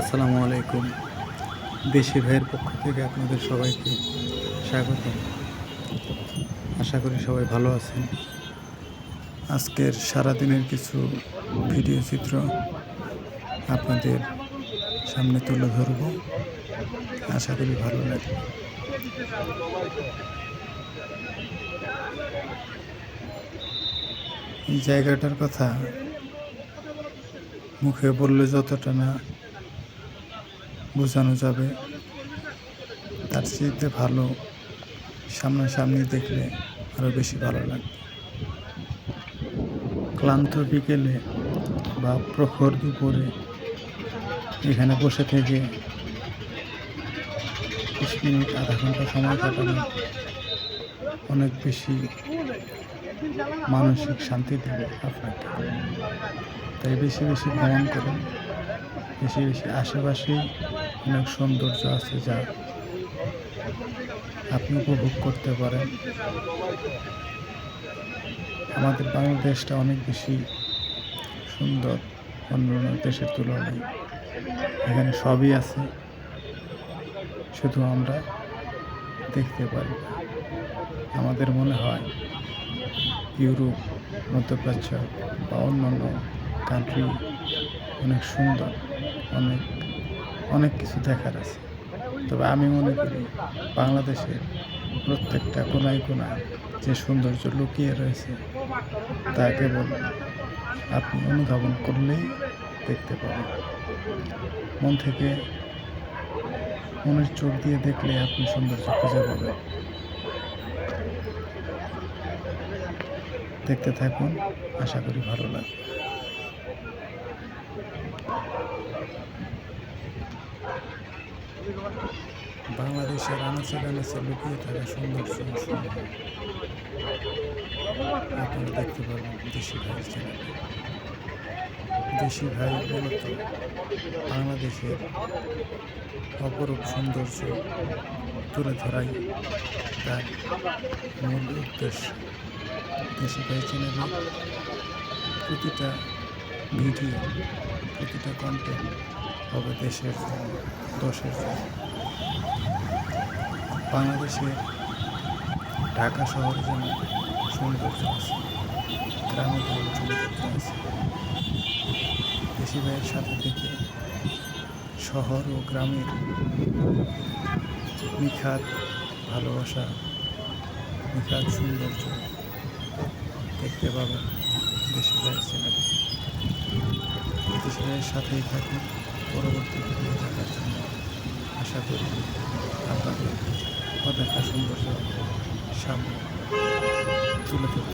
আসসালামু আলাইকুম। দেশি ভাইয়ের পক্ষ থেকে আপনাদের সবাইকে স্বাগত। আশা করি সবাই ভালো আছেন। আজকের সারাদিনের কিছু ভিডিও চিত্র আপনাদের সামনে তুলে ধরব। আশা করি ভালো লাগবে। এই জায়গাটার কথা মুখে বললে যতটা না বোঝানো যাবে। তার চেয়ে ভালো সামনাসামনি দেখলে আরও বেশি ভালো লাগবে। ক্লান্ত বিকেলে বা প্রখর দুপুরে এখানে বসে থেকে বিশ মিনিট, আধা ঘণ্টা সময় কাটানো অনেক বেশি মানসিক শান্তি দেবে আপনাকে। তাই বেশি বেশি ভ্রমণ করুন। বেশি বেশি আশেপাশে অনেক সৌন্দর্য আছে যা আপনি উপভোগ করতে পারেন। আমাদের বাংলাদেশটা অনেক বেশি সুন্দর অন্য অন্য দেশের তুলনায়। এখানে সবই আছে, শুধু আমরা দেখতে পারি আমাদের মনে হয় ইউরোপ, মধ্যপ্রাচ্য বা অন্যান্য কান্ট্রি অনেক সুন্দর, অনেক অনেক কিছু দেখার আছে। তবে আমি মনে করি বাংলাদেশের প্রত্যেকটা কোনায় কোনায় যে সৌন্দর্য লুকিয়ে রয়েছে, তা কেবল আপনি অনুধাবন করলেই দেখতে পাবেন। মন থেকে মনের চোখ দিয়ে দেখলে আপনি সৌন্দর্য খুঁজে পাবেন। দেখতে থাকুন, আশা করি ভালো লাগবে। বাংলাদেশের আনাচে কানাচে লুকিয়ে থাকা সৌন্দর্য আছে। আপনারা দেখতে পারবেন দেশি ভাই দেশি ভাই মূলত বাংলাদেশের অপরূপ সৌন্দর্য তুলে ধরাই তার মূল উদ্দেশ্য। দেশি ভাই চ্যানেলে প্রতিটা ভিডিও, প্রতিটা কন্টেন্ট হবে দেশের জন্য, দশের জন্য। বাংলাদেশের ঢাকা শহরে যেমন সৌন্দর্য আছে, গ্রামে তেমন সৌন্দর্য আছে দেশি ভাইয়ের সাথে থেকে শহর ও গ্রামের নিখাত ভালোবাসা, নিখাত সৌন্দর্য দেখতে পাবেন দেশি ভাইয়ের চ্যানেলে দেশি ভাইয়ের সাথেই থাকুন, পরবর্তী ভিডিও দেখার জন্য আশা করি আপনাদের অদেখা সৌন্দর্য সামনে তুলে